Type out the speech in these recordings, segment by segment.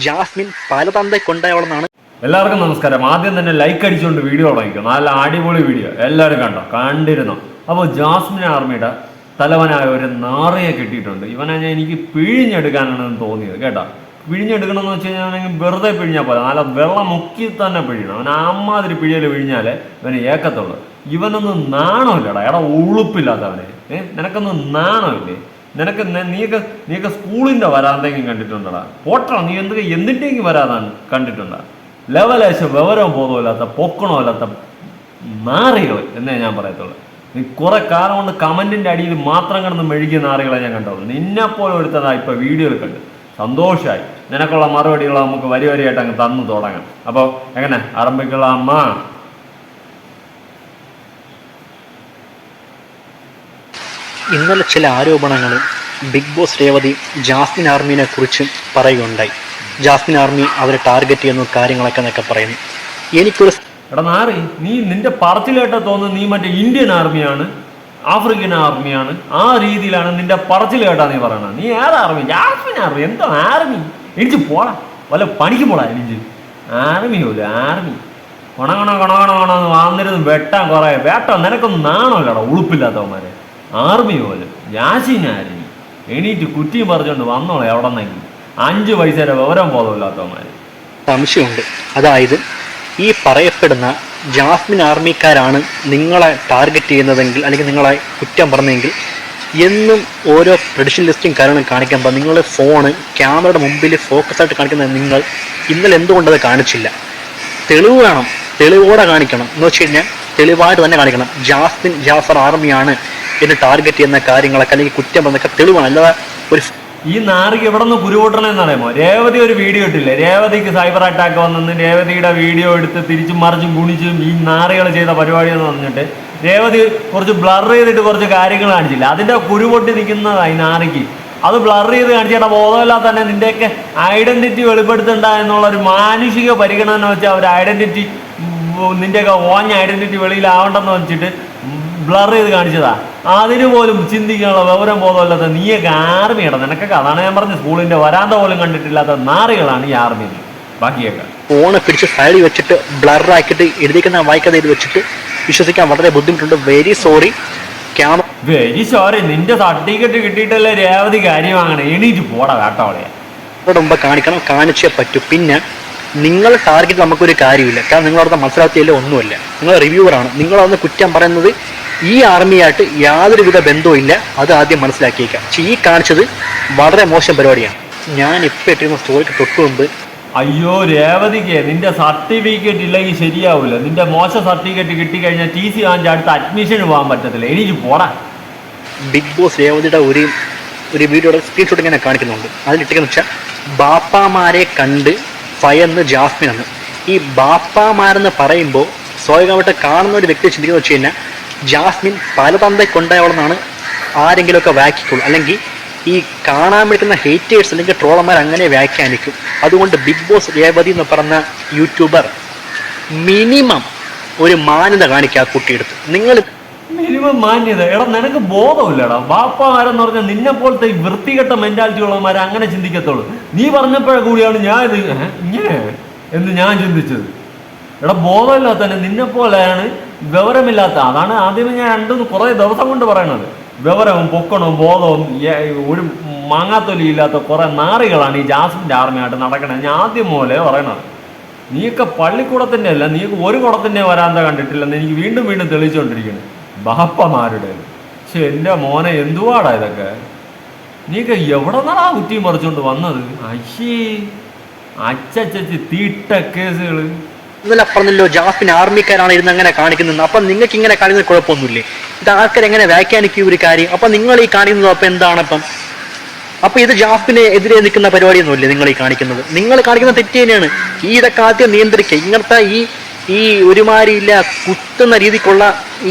Jasmine പലതന്തെ കൊണ്ടവളെന്നാണ് എല്ലാവർക്കും നമസ്കാരം. ആദ്യം തന്നെ ലൈക്ക് അടിച്ചുകൊണ്ട് വീഡിയോ തുടങ്ങിക്കും. നല്ല അടിപൊളി വീഡിയോ എല്ലാവരും കണ്ടോ? കണ്ടിരുന്നോ? അപ്പോൾ ജാസ്മിൻ ആർമിയുടെ തലവനായ ഒരു നാറയെ കിട്ടിയിട്ടുണ്ട്. ഇവനെ ഞാൻ എനിക്ക് പിഴിഞ്ഞെടുക്കാനാണെന്ന് തോന്നിയത്. കേട്ടോ? പിഴിഞ്ഞെടുക്കണമെന്ന് വെച്ച് കഴിഞ്ഞാൽ വെറുതെ പിഴിഞ്ഞാൽ പോലെ നല്ല വെള്ളം മുക്കി തന്നെ പിഴിയണം. അവൻ അമ്മാതിരി പിഴിയൽ പിഴിഞ്ഞാലേ ഇവന് ഏക്കത്തുള്ളൂ. ഇവനൊന്നും നാണമില്ലടാ. എടാ ഉളുപ്പില്ലാത്തവനെ. ഏഹ് നിനക്കൊന്നും നാണമില്ലേ? നിനക്ക് നീക്ക് നീയൊക്കെ സ്കൂളിന്റെ വരാന്തെങ്കിലും കണ്ടിട്ടുണ്ടടാ. പോട്ടറ നീ എന്തൊക്കെ എന്നിട്ടെങ്കിലും വരാതാണ് കണ്ടിട്ടുണ്ടാ ലെവലേശം വിവരവും ബോധമില്ലാത്ത പൊക്കണമില്ലാത്ത നാറികൾ എന്നേ ഞാൻ പറയത്തുള്ളൂ. നീ കുറെ കാലം കൊണ്ട് കമന്റിന്റെ അടിയിൽ മാത്രം കിടന്ന് മെഴുകിയ നാറികളെ ഞാൻ കണ്ടുള്ളൂ. നിന്നെ പോലെ എടുത്തതാ ഇപ്പൊ വീഡിയോയിൽ കണ്ട്. സന്തോഷമായി നിനക്കുള്ള മറുപടികൾ നമുക്ക് വരി വരിയായിട്ട് അങ്ങ് തന്നു തുടങ്ങാം. അപ്പോൾ എങ്ങനെ? ആരംഭിക്കുള്ള ഇന്നലെ ചില ആരോപണങ്ങൾ ബിഗ് ബോസ് രേവതി ജാസ്മിൻ ആർമിനെ കുറിച്ച് പറയുകയുണ്ടായി. ജാസ്മിൻ ആർമി അവരെ ടാർഗറ്റ് ചെയ്യുന്ന കാര്യങ്ങളൊക്കെ എന്നൊക്കെ പറയുന്നു. എനിക്കൊരു നാറി നീ നിന്റെ പറച്ചിലേട്ടാ തോന്നുന്നു നീ മറ്റേ ഇന്ത്യൻ ആർമിയാണ് ആഫ്രിക്കൻ ആർമിയാണ് ആ രീതിയിലാണ് നിന്റെ പറച്ചിലേട്ടാ നീ പറയണത്. നീ ഏതാ ആർമി? Jasmine army? എന്തോ ആർമി? എനിക്ക് പോടാ. വല്ല പണിക്ക് പോടാ എനിക്ക് ആർമി പോലും ആർമി. കൊണ കൊണ വാന്നരും വന്നിരുന്ന് വെട്ടാൻ കുറെ വേട്ടോ നിനക്കൊന്നും നാണമല്ലടാ ഉളുപ്പില്ലാത്തവന്മാരെ. ആർമി പോലും. ആർമി എണീറ്റ് കുറ്റിയും പറഞ്ഞുകൊണ്ട് വന്നോളെ എവിടെ നിന്നെങ്കിലും അഞ്ച് പൈസയുടെ വിവരം ബോധമില്ലാത്തവന്മാര്. സംശയമുണ്ട്. അതായത് ഈ പറയപ്പെടുന്ന ജാസ്മിൻ ആർമിക്കാരാണ് നിങ്ങളെ ടാർഗറ്റ് ചെയ്യുന്നതെങ്കിൽ അല്ലെങ്കിൽ നിങ്ങളെ കുറ്റം പറഞ്ഞെങ്കിൽ എന്നും ഓരോ പ്രഡിഷൻ ലിസ്റ്റും കാര്യങ്ങളും കാണിക്കുമ്പോൾ നിങ്ങളുടെ ഫോണ് ക്യാമറയുടെ മുമ്പിൽ ഫോക്കസ് ആയിട്ട് കാണിക്കുന്ന നിങ്ങൾ ഇന്നലെ എന്തുകൊണ്ടത് കാണിച്ചില്ല? തെളിവ് വേണം. തെളിവോടെ കാണിക്കണം. എന്ന് വെച്ച് കഴിഞ്ഞാൽ തെളിവായിട്ട് തന്നെ കാണിക്കണം. ജാസ്മിൻ ജാഫർ ആർമിയാണ് എന്നെ ടാർഗറ്റ് ചെയ്യുന്ന കാര്യങ്ങളൊക്കെ അല്ലെങ്കിൽ കുറ്റം എന്നൊക്കെ തെളിവാണ്. അല്ലാതെ ഒരു ഈ നാറിക എവിടെ നിന്ന് എന്നാണേ അറിയാമോ രേവതി ഒരു വീഡിയോ ഇട്ടില്ലേ? രേവതിക്ക് സൈബർ അറ്റാക്ക് വന്നെന്ന് രേവതിയുടെ വീഡിയോ എടുത്ത് തിരിച്ചും മറിച്ചും ഗുണിച്ചും ഈ നാറികൾ ചെയ്ത പരിപാടി എന്ന് പറഞ്ഞിട്ട് രേവതി കുറച്ച് ബ്ലർ ചെയ്തിട്ട് കുറച്ച് കാര്യങ്ങൾ കാണിച്ചില്ല? അതിന്റെ കുരുപൊട്ടി നിൽക്കുന്നതാ ഈ നാറിക്ക് അത് ബ്ലർ ചെയ്ത് കാണിച്ചേട്ടാ ബോധമില്ലാതെ തന്നെ നിന്റെയൊക്കെ ഐഡന്റിറ്റി വെളിപ്പെടുത്തണ്ട എന്നുള്ള ഒരു മാനുഷിക പരിഗണന വെച്ചാൽ അവർ ഐഡന്റിറ്റി നിന്റെയൊക്കെ ഓഞ്ഞ ഐഡന്റിറ്റി വെളിയിലാവണ്ടെന്ന് വെച്ചിട്ട് ബ്ലർ ചെയ്ത് കാണിച്ചതാ. അതിന് പോലും ചിന്തിക്കാനുള്ള വിവരം ബോധമില്ലാത്ത നീയൊക്കെ ആർമിയുടെ നിനക്കൊക്കെ അതാണ് ഞാൻ പറഞ്ഞത്. സ്കൂളിന്റെ വരാന്ത പോലും കണ്ടിട്ടില്ലാത്ത നാറികളാണ് ഈ ആർമി ബാക്കിയൊക്കെ. ഫോണ് പിടിച്ച് സൈഡിൽ വെച്ചിട്ട് ബ്ലറാക്കിയിട്ട് എഴുതിക്കുന്ന വായിക്കാതെ വെച്ചിട്ട് വിശ്വസിക്കാൻ വളരെ ബുദ്ധിമുട്ടുണ്ട്. Very sorry camera very sorry നിന്റെ സർട്ടിഫിക്കറ്റ് കിട്ടിയിട്ടല്ലേ രേവതി കാര്യം വാങ്ങണേ? എണീറ്റ് പോടാ വേട്ടവളെ മുമ്പ് കാണിക്കണം. കാണിച്ചേ പറ്റൂ. പിന്നെ നിങ്ങൾ ടാർഗറ്റ് നമുക്കൊരു കാര്യമില്ല. കാരണം നിങ്ങൾ അവിടുത്തെ മത്സരാർത്ഥിയല്ല ഒന്നുമല്ല. നിങ്ങൾ റിവ്യൂവറാണ് നിങ്ങൾ അന്ന് കുറ്റം പറയുന്നത് ഈ ആർമിയായിട്ട് യാതൊരുവിധ ബന്ധവും ഇല്ല. അത് ആദ്യം മനസ്സിലാക്കിയേക്കാം. പക്ഷേ ഈ കാണിച്ചത് വളരെ മോശം പരിപാടിയാണ്. ഞാൻ ഇപ്പം ഇട്ടിരുന്ന സ്റ്റോറിക്ക് തൊട്ട് മുമ്പ് അയ്യോ രേവതിക്ക് നിന്റെ സർട്ടിഫിക്കറ്റ് ഇല്ലെങ്കിൽ ശരിയാവില്ല നിന്റെ മോശം സർട്ടിഫിക്കറ്റ് കിട്ടിക്കഴിഞ്ഞാൽ ടി സി വാങ്ങിച്ച അടുത്ത അഡ്മിഷന് പോകാൻ പറ്റത്തില്ല. എനിക്ക് പോടാ. ബിഗ് ബോസ് രേവതിയുടെ ഒരു ഒരു വീഡിയോയുടെ സ്ക്രീൻഷോട്ട് ഇങ്ങനെ കാണിക്കുന്നുണ്ട്. അതിലിട്ടേക്കെന്ന് വെച്ചാൽ ബാപ്പാമാരെ കണ്ട് ഭയന്ന് ജാസ്മിൻ എന്ന്. ഈ ബാപ്പാമാരെന്ന് പറയുമ്പോൾ സ്വാഭാവികമായിട്ട് കാണുന്ന ഒരു വ്യക്തി ചിന്തിക്കുന്നത് വെച്ച് കഴിഞ്ഞാൽ ജാസ്മിൻ പലതന്തെ തന്തെ കൊണ്ടവളെന്നാണ് ആരെങ്കിലുമൊക്കെ വാക്കിക്കുള്ളൂ അല്ലെങ്കിൽ ഈ കാണാൻ വിളിക്കുന്ന ഹേറ്റേഴ്സ് അല്ലെങ്കിൽ ട്രോളർമാർ അങ്ങനെ വ്യാഖ്യാനിക്കും. അതുകൊണ്ട് ബിഗ് ബോസ് രേവതി എന്ന് പറഞ്ഞ യൂട്യൂബർ മിനിമം ഒരു മാന്യത കാണിക്കുക ആ കുട്ടിയെടുത്ത് നിങ്ങൾ മിനിമം മാന്യത. എടാ നിനക്ക് ബോധമില്ലടാ. ബാപ്പമാരെന്ന് പറഞ്ഞാൽ നിന്നെ പോലത്തെ ഈ വൃത്തികെട്ട മെന്റാലിറ്റി ഉള്ളവന്മാരെ അങ്ങനെ ചിന്തിക്കത്തുള്ളൂ. നീ പറഞ്ഞപ്പോഴേ കൂടിയാണ് ഞാൻ ഇത് എന്ന് ഞാൻ ചിന്തിച്ചത്. എടാ ബോധമില്ലാത്തന്നെ നിന്നെ പോലെയാണ് വിവരമില്ലാത്ത അതാണ് ആദ്യമേ ഞാൻ രണ്ടു കുറേ ദിവസം കൊണ്ട് പറയണത്. വിവരവും പൊക്കണവും ബോധവും ഒരു മാങ്ങാത്തൊലി ഇല്ലാത്ത കുറെ നാറികളാണ് ഈ ജാസിന്റെ ആർമിയായിട്ട് നടക്കണത്. ഞാൻ ആദ്യം പോലെ പറയണത്. നീയൊക്കെ പള്ളിക്കൂടത്തിന്റെ അല്ല നീക്ക് ഒരു കുടത്തിന്റെ വരാന്ത കണ്ടിട്ടില്ലെന്ന് എനിക്ക് വീണ്ടും വീണ്ടും തെളിയിച്ചുകൊണ്ടിരിക്കുന്നു ബാപ്പമാരുടെ പക്ഷെ എന്റെ മോനെ എന്തുവാടാ ഇതൊക്കെ? നീക്ക് എവിടെ നിന്നാ കുറ്റിയും പറിച്ചുകൊണ്ട് വന്നത്? അയ്യേ അച്ചച്ചി തീട്ട കേസുകൾ ഇന്നലെ പറഞ്ഞല്ലോ ജാസ്മിൻ ആർമിക്കാരാണ് ഇരുന്ന് അങ്ങനെ കാണിക്കുന്നത്. അപ്പൊ നിങ്ങൾക്ക് ഇങ്ങനെ കാണിക്കുന്നത് കുഴപ്പമൊന്നുമില്ലേ? ഇത് ആൾക്കാർ എങ്ങനെ വ്യാഖ്യാനിക്കും ഒരു കാര്യം? അപ്പൊ നിങ്ങൾ ഈ കാണിക്കുന്നത് അപ്പൊ എന്താണ് അപ്പം? ഇത് ജാഫിന് എതിരെ നിൽക്കുന്ന പരിപാടിയൊന്നുമില്ലേ നിങ്ങൾ ഈ കാണിക്കുന്നത്? നിങ്ങൾ കാണിക്കുന്ന തെറ്റ് തന്നെയാണ്. ഈ ഇതൊക്കെ ആദ്യം നിയന്ത്രിക്കുക. ഇങ്ങനത്തെ ഈ ഈ ഒരുമാരിയില്ല കുത്തുന്ന രീതിക്കുള്ള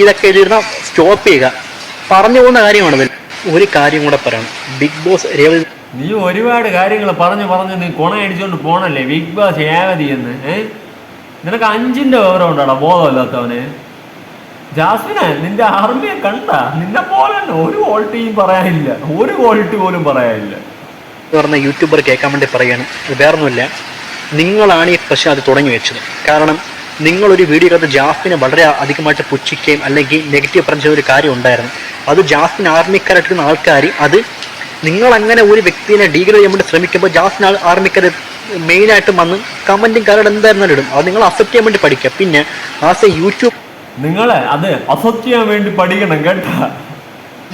ഇതൊക്കെ എഴുതിയിരുന്ന സ്റ്റോപ്പ് ചെയ്യുക. പറഞ്ഞു പോകുന്ന കാര്യമാണത്. ഒരു കാര്യം കൂടെ പറയണം. ബിഗ് ബോസ് രേവതി നീ ഒരുപാട് കാര്യങ്ങൾ പറഞ്ഞു പറഞ്ഞ് നീ കൊണയടിച്ചുകൊണ്ട് പോണല്ലേ? ബിഗ് ബോസ് ഏവതി എന്ന് ഏ? നിനക്ക് അഞ്ചിന്റെ വിവരം ഉണ്ടാടാ ബോധമില്ലാത്തവന്. ജാസ്മിനെ നിന്റെ ആർമിയെ കണ്ട. നിന്നെ പോലെ തന്നെ ഒരു ക്വാളിറ്റിയും പറയാനില്ല. ഒരു ക്വാളിറ്റി പോലും പറയാനില്ല. യൂട്യൂബർ കേൾക്കാൻ വേണ്ടി പറയാണ്. വേറൊന്നുമില്ല. നിങ്ങളാണ് ഈ പ്രശ്നം അത് തുടങ്ങി വെച്ചത്. കാരണം നിങ്ങളൊരു വീഡിയോ കത്ത് ജാസ്മിനെ വളരെ അധികമായിട്ട് പുച്ഛിക്കുകയും അല്ലെങ്കിൽ നെഗറ്റീവ് പറഞ്ഞ ഒരു കാര്യം ഉണ്ടായിരുന്നു. അത് ജാസ്മിൻ ആർമിക്കാരായിട്ടിരുന്ന ആൾക്കാർ അത് നിങ്ങൾ അങ്ങനെ ഒരു വ്യക്തിനെ ഡീഗ്രേഡ് ചെയ്യാൻ വേണ്ടി ശ്രമിക്കുമ്പോൾ ജാസ്മിൻ ആർമിക്കാർ മെയിനായിട്ടും വന്ന് കമന്റും കാര്യം എന്തായിരുന്നാലും ഇടും. അത് നിങ്ങൾ അഫക്ട് ചെയ്യാൻ വേണ്ടി പഠിക്കുക. പിന്നെ ആസ് എ യൂട്യൂബ് നിങ്ങളെ അത് അഫക്ട് ചെയ്യാൻ വേണ്ടി പഠിക്കണം കേട്ടോ.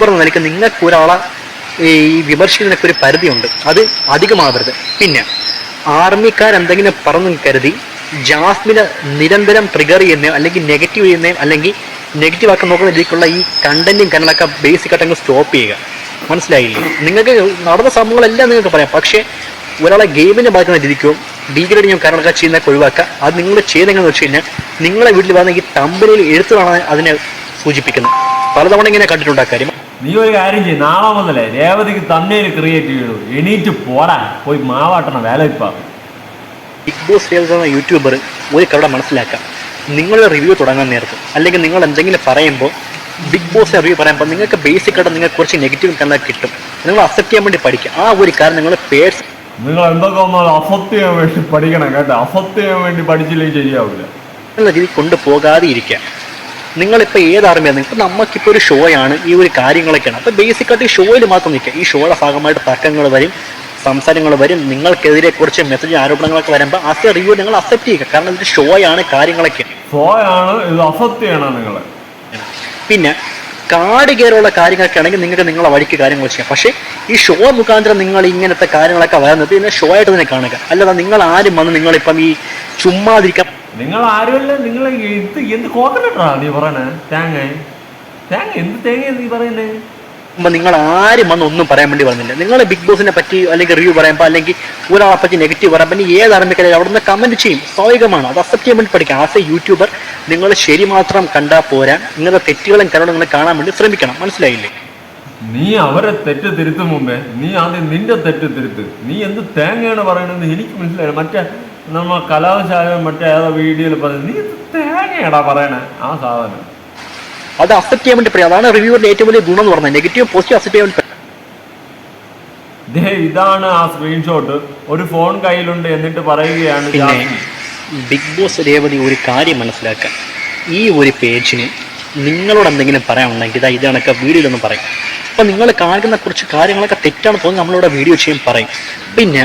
പറഞ്ഞ നിലയ്ക്ക് നിങ്ങൾക്ക് ഒരാളെ ഈ വിമർശിക്കുന്നതിനൊക്കെ ഒരു പരിധിയുണ്ട്. അത് അധികമാവരുത്. പിന്നെ ആർമിക്കാർ എന്തെങ്കിലും പറഞ്ഞു കരുതി ജാസ്മിനെ നിരന്തരം ട്രിഗർ ചെയ്യുന്ന അല്ലെങ്കിൽ നെഗറ്റീവ് ചെയ്യുന്ന അല്ലെങ്കിൽ നെഗറ്റീവ് ആക്കാൻ നോക്കുന്ന രീതിക്കുള്ള ഈ കണ്ടന്റും കാര്യങ്ങളൊക്കെ ബേസിക് ആയിട്ട് അങ്ങ് സ്റ്റോപ്പ് ചെയ്യുക. മനസ്സിലായില്ലേ? നിങ്ങൾക്ക് നടന്ന സംഭവങ്ങളെല്ലാം നിങ്ങൾക്ക് പറയാം. പക്ഷേ ഒരാളെ ഗെയിമിനെ ബാധിക്കുന്ന രീതിക്കോ ഡീഗ്രേഡിങ്ങും കാര്യങ്ങളൊക്കെ ചെയ്യുന്നതൊക്കെ ഒഴിവാക്കുക. അത് നിങ്ങൾ ചെയ്തെങ്ങനെയെന്ന് വെച്ച് കഴിഞ്ഞാൽ നിങ്ങളെ വീട്ടിൽ വന്ന ഈ തമ്പനിയിൽ എഴുത്തുകളാണ് അതിനെ സൂചിപ്പിക്കുന്നത് പലതവണ ഇങ്ങനെ കണ്ടിട്ടുണ്ട് ആ കാര്യം. നീ ഒരു കാര്യം ചെയ്യും നാളെ മുതലേ രേവതിക്ക് തന്നേൽ ക്രിയേറ്റ് ചെയ്തു എണീറ്റ് പോടാ. പോയി മാവാട്ടണം വേല ഇപ്പ ബിഗ് ബോസ് രേവതി എന്ന യൂട്യൂബർ ഒരു കവിടെ മനസ്സിലാക്കാം. നിങ്ങളുടെ റിവ്യൂ തുടങ്ങാൻ നേരത്ത്. അല്ലെങ്കിൽ നിങ്ങൾ എന്തെങ്കിലും പറയുമ്പോൾ ബിഗ് ബോസ് റിവ്യൂ പറയുമ്പോൾ നിങ്ങൾക്ക് ബേസിക് ആയിട്ട് നിങ്ങൾക്ക് കുറച്ച് നെഗറ്റീവ് കണ്ടാൽ കിട്ടും. നിങ്ങൾ അക്സെപ്റ്റ് ചെയ്യാൻ വേണ്ടി പഠിക്കുക. ആ ഒരു കാര്യം നിങ്ങൾ പേഴ്സ് നിങ്ങൾ എന്തൊക്കെ വന്നാൽ അസത്യം വേണ്ടി പഠിക്കണം കേട്ടോ. അസത്യം വേണ്ടി പഠിച്ചില്ലെങ്കിൽ ശരിയാവില്ല. എന്നുള്ള പോകാതെ കൊണ്ടുപോകാതെ ഇരിക്കുക. നിങ്ങളിപ്പോൾ ഏത് ആർമിയാണ് ഇപ്പോൾ നമുക്കിപ്പോൾ ഒരു ഷോയാണ് ഈ ഒരു കാര്യങ്ങളൊക്കെയാണ്. അപ്പോൾ ബേസിക് ആയിട്ട് ഈ ഷോയിൽ മാത്രം നിൽക്കുക. ഈ ഷോയുടെ ഭാഗമായിട്ട് തർക്കങ്ങൾ വരും സംസാരങ്ങൾ വരും. നിങ്ങൾക്കെതിരെ കുറച്ച് മെസ്സേജ് ആരോപണങ്ങളൊക്കെ വരുമ്പോൾ അസ റിവ്യൂ നിങ്ങൾ അക്സെപ്റ്റ് ചെയ്യുക. കാരണം ഇതൊരു ഷോയാണ് കാര്യങ്ങളൊക്കെ ഷോയാണ് ഇത് അസത്യമാണ് നിങ്ങൾ പിന്നെ കാട് കയറുള്ള കാര്യങ്ങളൊക്കെ ആണെങ്കിൽ നിങ്ങൾക്ക് നിങ്ങളെ വഴിക്ക് കാര്യങ്ങൾ ചെയ്യാം. പക്ഷേ ഈ ഷോ മുഖാന്തരം നിങ്ങൾ ഇങ്ങനത്തെ കാര്യങ്ങളൊക്കെ വരുന്നത് ഇതിനെ ഷോ ആയിട്ട് തന്നെ കാണുക. അല്ലാതെ നിങ്ങൾ ആരും വന്ന് നിങ്ങളിപ്പം ഈ ചുമ്മാതിരിക്കാം നിങ്ങൾ ആരുമല്ല നിങ്ങൾ ഇത് എന്ത് കോക്കനട്ടാ നീ പറയണേ? തേങ്ങ. തേങ്ങ എന്ത് തേങ്ങ നീ പറയുന്നേ മുമ്പ് നിങ്ങൾ ആരും വന്ന് ഒന്നും പറയാൻ വേണ്ടി വന്നില്ല. നിങ്ങൾ ബിഗ് ബോസിനെ പറ്റി അല്ലെങ്കിൽ റിവ്യൂ പറയുമ്പോൾ അല്ലെങ്കിൽ ഒരാളെ പറ്റി നെഗറ്റീവ് പറയുമ്പോൾ ഏത് ആരംഭിക്കാതെ അവിടെ നിന്ന് കമന്റ് ചെയ്യും. സ്വാഭാവികമാണ്. അത് അക്സെപ്റ്റ് ചെയ്യാൻ വേണ്ടി പഠിക്കാം. ആസ് എ യൂട്യൂബർ നിങ്ങൾ ശരി മാത്രം കണ്ടാൽ പോരാ. നിങ്ങളുടെ തെറ്റുകളും കരണം നിങ്ങൾ കാണാൻ വേണ്ടി ശ്രമിക്കണം. മനസ്സിലായില്ലേ? നീ അവരെ തെറ്റ് തിരുത്തും മുമ്പേ. നീ ആദ്യം നിന്റെ തെറ്റ് തിരുത്ത്. നീ എന്ത് തേങ്ങയാണ് പറയണെന്ന് എനിക്ക് മനസ്സിലായി മറ്റേ നമ്മ കലാശാല മറ്റേ ഏതോ വീഡിയോയിൽ പറഞ്ഞു നീ എന്ത് തേങ്ങയാടാ പറയണേ? ആ സാധനം. അത് അക്സെപ്റ്റ് ചെയ്യാൻ വേണ്ടി പറയാം. അതാണ് റിവ്യൂവിന്റെ ഏറ്റവും വലിയ ഗുണം എന്ന് പറഞ്ഞത് നെഗറ്റീവ് പോസിറ്റീവ് അക്സെപ്റ്റ് ചെയ്യാൻ വേണ്ടി ഇതാണ് ആ സ്ക്രീൻഷോട്ട് ഒരു ഫോൺ കയ്യിലുണ്ട് എന്നിട്ട് പറയുകയാണ്. ബിഗ് ബോസ് രേവതി ഒരു കാര്യം മനസ്സിലാക്കുക. ഈ ഒരു പേജിന് നിങ്ങളോട് എന്തെങ്കിലും പറയാനുണ്ടെങ്കിൽ ഇതാ ഇതാണൊക്കെ വീഡിയോയിലൊന്നും പറയും. അപ്പോൾ നിങ്ങൾ കാണുന്ന കുറച്ച് കാര്യങ്ങളൊക്കെ തെറ്റാണ് തോന്നി നമ്മളിവിടെ വീഡിയോ ചെയ്യും പറയും. പിന്നെ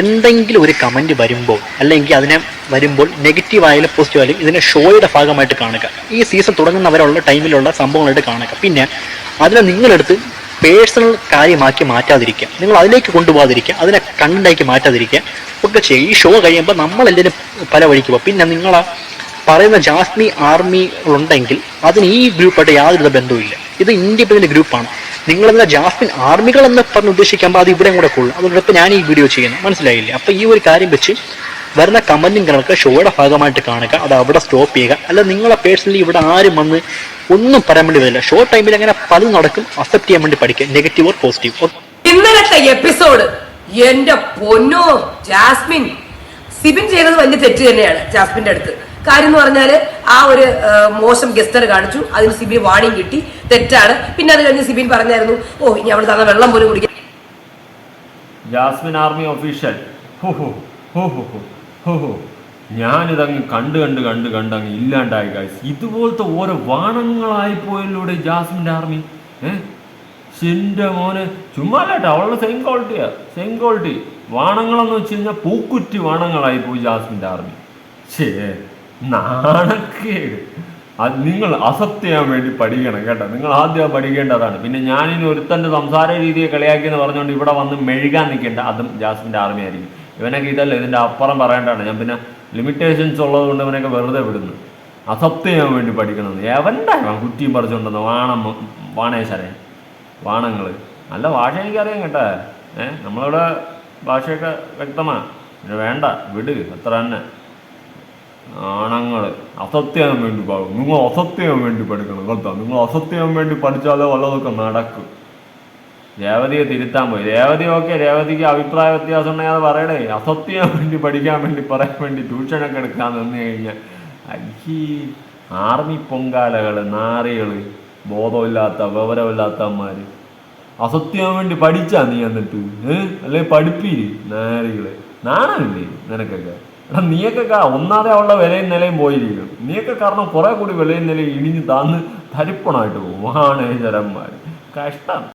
എന്തെങ്കിലും ഒരു കമന്റ് വരുമ്പോൾ അല്ലെങ്കിൽ അതിനെ വരുമ്പോൾ നെഗറ്റീവ് ആയാലും പോസിറ്റീവ് ആയാലും ഇതിനെ ഷോയുടെ ഭാഗമായിട്ട് കാണുക. ഈ സീസൺ തുടങ്ങുന്നവരുള്ള ടൈമിലുള്ള സംഭവങ്ങളായിട്ട് കാണുക. പിന്നെ അതിനെ നിങ്ങളെടുത്ത് പേഴ്സണൽ കാര്യമാക്കി മാറ്റാതിരിക്കുക. നിങ്ങൾ അതിലേക്ക് കൊണ്ടുപോകാതിരിക്കുക. അതിനെ കണ്ടാക്കി മാറ്റാതിരിക്കുക. ഒക്കെ ചെയ്യുക ഈ ഷോ കഴിയുമ്പോൾ നമ്മളെല്ലാവരും പല വഴിക്ക് പോകും പിന്നെ നിങ്ങൾ പറയുന്ന ജാസ്മി ആർമി ഉണ്ടെങ്കിൽ അതിന് ഈ ഗ്രൂപ്പായിട്ട് യാതൊരു ബന്ധവുമില്ല. ഇത് ഇൻഡിപെൻഡന്റ് ഗ്രൂപ്പാണ്. നിങ്ങളെന്താ ജാസ്മിൻ ആർമികൾ എന്ന് പറഞ്ഞ് ഉദ്ദേശിക്കുമ്പോൾ അത് ഇവിടെയും കൂടെ കൊള്ളും. ഇപ്പം ഞാൻ ഈ വീഡിയോ ചെയ്യുന്നത്. മനസ്സിലായില്ലേ? അപ്പോൾ ഈ ഒരു കാര്യം വെച്ച് വരുന്ന കമന്റും കണക്ക് ഷോയുടെ ഭാഗമായിട്ട് കാണുക അത് അവിടെ സ്റ്റോപ്പ് ചെയ്യുക. അല്ല നിങ്ങളെ പേഴ്സണലി ഇവിടെ ആരും വന്ന് ഒന്നും പറയാൻ വേണ്ടി വരില്ല. ഷോ ടൈമിൽ അങ്ങനെ പലതും നടക്കും അക്സെപ്റ്റ് ചെയ്യാൻ വേണ്ടി പഠിക്കുക. നെഗറ്റീവ് ഓർ പോസിറ്റീവ് ഇന്നലത്തെ എപ്പിസോഡ് എന്റെ പൊന്നോ ജാസ്മിൻ. സിബിൻ ചെയ്തത് വലിയ തെറ്റ് തന്നെയാണ് ജാസ്മിന്റെ അടുത്ത്. കാര്യം എന്ന് പറഞ്ഞാൽ ആ ഒരു മോശം ഗസ്റ്റർ കാണിച്ചു. അതിന് സിബിൻ വാണിംഗ് കിട്ടി. തെറ്റാണ്. പിന്നെ അത് കഴിഞ്ഞ് സിബിൻ പറഞ്ഞായിരുന്നു ഓ ഇനി അവിടെ തന്ന വെള്ളം പോലും കുടിക്കാൻ ജാസ്മിൻ ആർമി ഒഫീഷ്യൽ ഹോ ഹോ ഹോ ഹോ ഹോ ഞാനിതങ്ങ് കണ്ട് കണ്ട് കണ്ട് കണ്ട് അങ്ങ് ഇല്ലാണ്ടായി ഗായ്സ് ഇതുപോലത്തെ ഓരോ വാണങ്ങളായി പോയതിലൂടെ ജാസ്മിന്റെ ആർമി ഏഹ് എന്റെ മോന്. ചുമ്മാ കേട്ടോ അവളുടെ സെയിം ക്വാളിറ്റിയാ സെയിം ക്വാളിറ്റി വാണങ്ങളെന്ന് വെച്ച് കഴിഞ്ഞാൽ പൂക്കുറ്റി വാണങ്ങളായി പോയി ജാസ്മിന്റെ ആർമി ശേ നാണക്കേട്. അത് നിങ്ങൾ അസത്യം ചെയ്യാൻ വേണ്ടി പഠിക്കണം കേട്ടോ. നിങ്ങൾ ആദ്യം പഠിക്കേണ്ടതാണ്. പിന്നെ ഞാനിനി ഒരുത്തന്റെ സംസാര രീതിയെ കളിയാക്കി എന്ന് പറഞ്ഞുകൊണ്ട് ഇവിടെ വന്ന് മെഴുകാൻ നിൽക്കേണ്ട അതും ജാസ്മിന്റെ ആർമി ആയിരിക്കും. ഇവനൊക്കെ ഇതല്ല ഇതിന്റെ അപ്പുറം പറയേണ്ടതാണ്. ഞാൻ പിന്നെ ലിമിറ്റേഷൻസ് ഉള്ളത് കൊണ്ട് ഇവനൊക്കെ വെറുതെ വിടുന്നു. അസത്യം ചെയ്യാൻ വേണ്ടി പഠിക്കണമെന്ന് എവന്റെ കുറ്റിയും പറിച്ചുകൊണ്ടെന്ന് വാണം വാണേശ്വരൻ? വാണങ്ങൾ നല്ല ഭാഷ എനിക്കറിയാം കേട്ടോ. ഏ നമ്മളിവിടെ ഭാഷയൊക്കെ വ്യക്തമാണ് പിന്നെ വേണ്ട വിട് അത്ര തന്നെ. ആണങ്ങൾ അസത്യം വേണ്ടി പാടും. നിങ്ങൾ അസത്യം വേണ്ടി പഠിക്കണം കേട്ടോ. നിങ്ങൾ അസത്യം വേണ്ടി പഠിച്ചാലേ വല്ലതൊക്കെ നടക്കും. രേവതിയെ തിരുത്താൻ പോയി. രേവതി ഓക്കെ രേവതിക്ക് അഭിപ്രായ വ്യത്യാസം ഉണ്ടെങ്കിൽ അത് പറയണേ. അസത്യം വേണ്ടി പഠിക്കാൻ വേണ്ടി പറയാൻ വേണ്ടി ട്യൂഷനൊക്കെ എടുക്കാൻ നിന്ന് കഴിഞ്ഞാൽ അയ്യേ ആർമി പൊങ്കാലകൾ നാറികൾ ബോധമില്ലാത്ത വിവരമില്ലാത്തമാർ അസത്യം വേണ്ടി പഠിച്ചാ നീ എന്നിട്ട്? അല്ലെ പഠിപ്പീര്? നാരികളെ നാണമില്ലേ നിനക്കൊക്കെ? എടാ നീയൊക്കെ ഒന്നാതെ ഉള്ള വിലയും നിലയും പോയിരിക്കും നീയൊക്കെ കാരണം കുറെ കൂടി വിലയും നിലയും ഇടിഞ്ഞ് താന്ന് തരിപ്പണമായിട്ട് പോകും മഹാനേശ്വരന്മാർ കഷ്ടം.